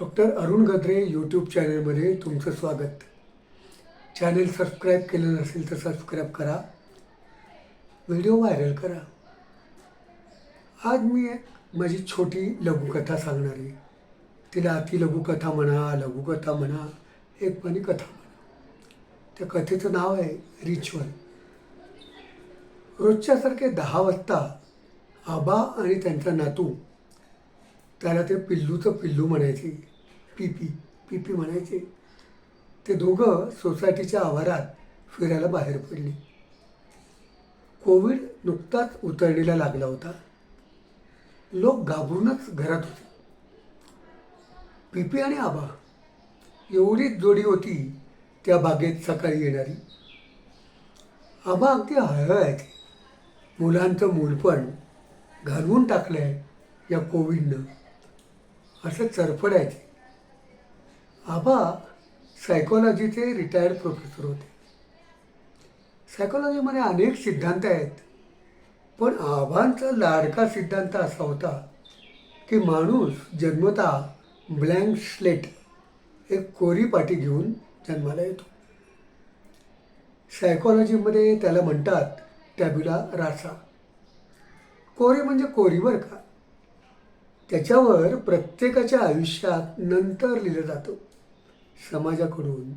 Doctor Arun Gadre YouTube चॅनलमध्ये तुमचं स्वागत. चॅनल सबस्क्राईब केलं नसेल तर सबस्क्राईब करा. व्हिडिओ व्हायरल करा. आज मी माझी छोटी लघुकथा सांगणार आहे. तिला अति लघुकथा म्हणा लघुकथा म्हणा एक पाणी कथा म्हणा. त्या कथेचं नाव आहे रिच्युअल रोजच्यासारखे दहा वाजता आबा आणि त्यांचा नातू त्याला ते पिल्लूचं पिल्लू म्हणायची. पीपी पीपी म्हणायचे. ते दोघं सोसायटीच्या आवारात फिरायला बाहेर पडले. कोविड नुकताच उतरणीला लागला होता. लोक घाबरूनच घरात होते. पीपी आणि आबा एवढीच जोडी होती त्या बागेत सकाळी येणारी. आबा अगदी हळहळायचे मुलांचं मूलपण घालवून टाकलं आहे या कोविडनं. असं चरफडायचे. आबा सायकोलॉजीचे रिटायर्ड प्रोफेसर होते. सायकोलॉजीमध्ये अनेक सिद्धांत आहेत. पण आबांचा लाडका सिद्धांत असा होता की माणूस जन्मता ब्लँक स्लेट एक कोरी पाटी घेऊन जन्माला येतो. सायकोलॉजीमध्ये त्याला म्हणतात टॅब्युला रासा कोरी म्हणजे कोरी का? त्याच्यावर प्रत्येकाच्या आयुष्यात नंतर लिहिलं जातं. समाजाकडून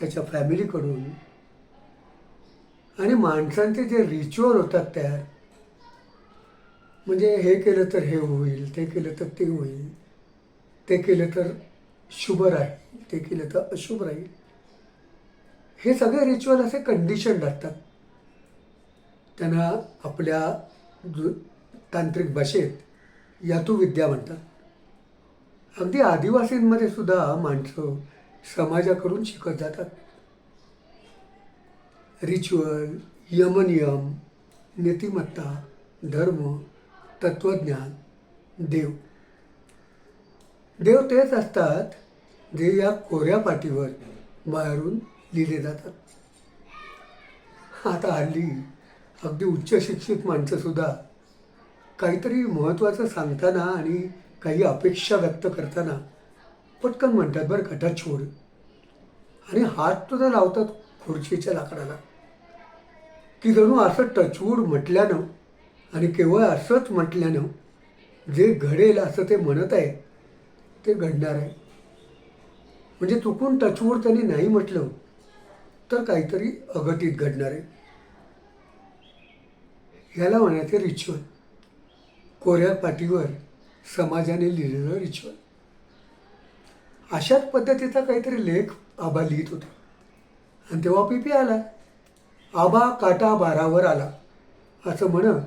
त्याच्या फॅमिलीकडून. आणि माणसांचे जे रिच्युअल होतात तयार म्हणजे हे केलं तर हे होईल ते केलं तर ते होईल ते केलं तर शुभ राहील ते केलं तर अशुभ राहील. हे सगळे रिच्युअल असे कंडिशन असतात त्यांना आपल्या दु- तांत्रिक भाषेत यातुविद्या म्हणतात. अगदी आदिवासींमध्ये सुद्धा माणसं समाजाकडून शिकत जातात. रिच्युअल यमनियम नीतिमत्ता धर्म तत्त्वज्ञान देव. देव तेच असतात जे या कोऱ्या पाठीवर बाहेरून लिहिले जातात. आता हल्ली अगदी उच्च शिक्षित माणसंसुद्धा काहीतरी महत्त्वाचं सांगताना आणि काही अपेक्षा व्यक्त करताना पटकन म्हणतात बरं का छोड आणि हात सुद्धा लावतात खुर्चीच्या लाकडाला. की जणू असं टचवूड म्हटल्यानं आणि केवळ असंच म्हटल्यानं जे घडेल असं ते म्हणत आहे ते घडणार आहे. म्हणजे चुकून टचवूड त्यांनी नाही म्हटलं तर काहीतरी अघटित घडणार आहे. ह्याला म्हणायचं रिच्युअल. कोऱ्या पाटीवर समाजाने लिहिलेलं रिच्युअल अशाच पद्धतीचा काहीतरी लेख आबा लिहित होता. आणि तेव्हा पीपी आला. आबा काटा बारावर आला. असं म्हणत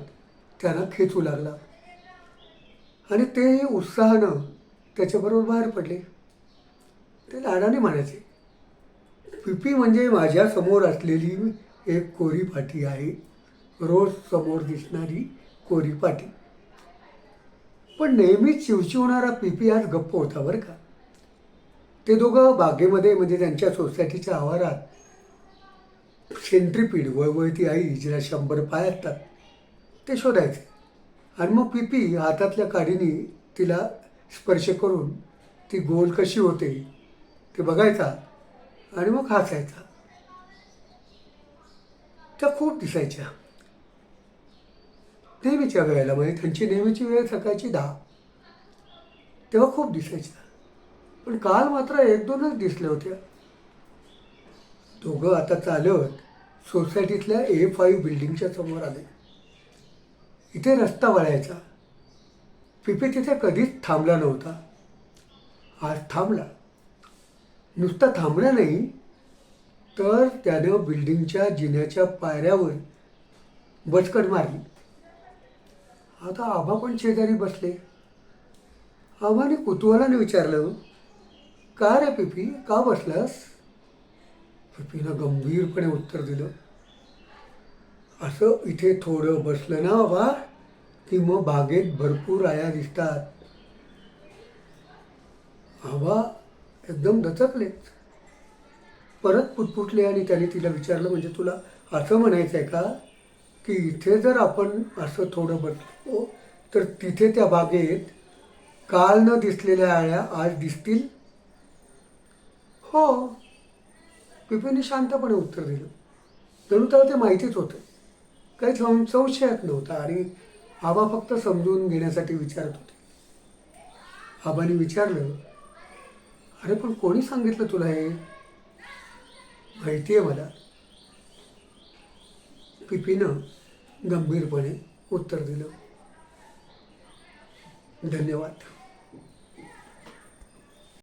त्यांना खेचू लागला. आणि तेही उत्साहानं त्याच्याबरोबर बाहेर पडले. ते लाडाने म्हणायचे पिपी म्हणजे माझ्यासमोर असलेली एक कोरी पाटी आहे. रोज समोर दिसणारी कोरी पाटी पण नेहमीच चिवचिवणारा पीपी आज गप्प होता बरं का. ते दोघं बागेमध्ये म्हणजे त्यांच्या सोसायटीच्या आवारात सेंट्रीपीड वळवळती आई जिला शंभर पाय असतात ते शोधायचे. आणि मग पिपी हातातल्या काडीने तिला स्पर्श करून ती गोल कशी होते ते बघायचा आणि मग हसायचा. त्या खूप दिसायच्या. नेहमीच्या वेळेला म्हणजे त्यांची नेहमीची वेळ सकाळची दहा. तेव्हा खूप दिसायच्या पण काल मात्र एक दोनच दिसल्या होत्या. दोघं आता चालत सोसायटीतल्या ए फाईव्ह बिल्डिंगच्या समोर आले. इथे रस्ता वळायचा. पिपी तिथे कधीच थांबला नव्हता. आज थांबला. नुसता थांबला नाही तर त्यानं बिल्डिंगच्या जिन्याच्या पायऱ्यावर बचकट मारली. आता आबा पण शेजारी बसले. आबाने कुतूहलाने विचारलं का रे पिपी का बसलास? पिपीनं गंभीरपणे उत्तर दिलं असं इथे थोडं बसलं ना बाबा की मग बागेत भरपूर आया दिसतात. आबा एकदम दचकलेच परत पुटपुटले आणि त्याने तिला विचारलं म्हणजे तुला असं म्हणायचं आहे का की इथे जर आपण असं थोडं बघतो तर तिथे त्या बागेत काल न दिसलेल्या आळ्या आज दिसतील? हो. पिपीने शांतपणे उत्तर दिलं. जणू त्याला ते माहितीच होतं. काही सं संशयात नव्हता आणि आबा फक्त समजून घेण्यासाठी विचारत होते. आबाने विचारलं अरे पण कोणी सांगितलं तुला हे? माहिती आहे मला. पिपीनं गंभीरपणे उत्तर दिलं. धन्यवाद.